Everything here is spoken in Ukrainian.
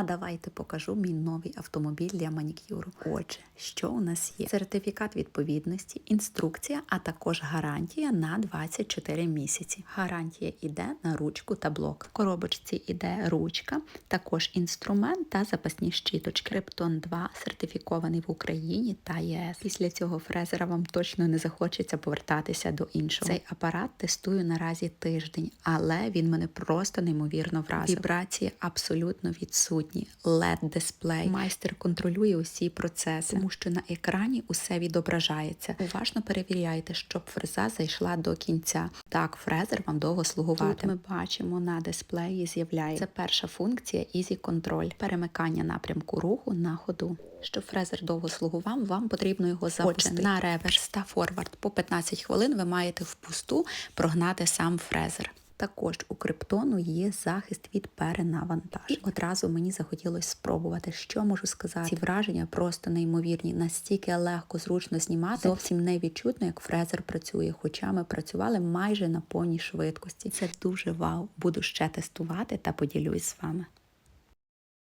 А давайте покажу мій новий автомобіль для манікюру. Отже, що у нас є? Сертифікат відповідності, інструкція, а також гарантія на 24 місяці. Гарантія йде на ручку та блок. В коробочці йде ручка, також інструмент та запасні щіточки. Криптон 2 сертифікований в Україні та ЄС. Після цього фрезера вам точно не захочеться повертатися до іншого. Цей апарат тестую наразі тиждень, але він мене просто неймовірно вразив. Вібрації абсолютно відсутні. Led дисплей майстер контролює усі процеси, тому що на екрані усе відображається. Уважно перевіряйте, щоб фреза зайшла до кінця. Так, фрезер вам довго слугувати. Тут ми бачимо на дисплеї з'являється перша функція Easy Control – перемикання напрямку руху на ходу. Щоб фрезер довго слугував, вам потрібно його запустити. Отже, на реверс та форвард по 15 хвилин ви маєте впусту прогнати сам фрезер. Також у криптону є захист від перенавантажень. І одразу мені захотілося спробувати, що можу сказати. Ці враження просто неймовірні, настільки легко, зручно знімати. Зовсім не відчутно, як фрезер працює, хоча ми працювали майже на повній швидкості. Це дуже вау. Буду ще тестувати та поділюсь з вами.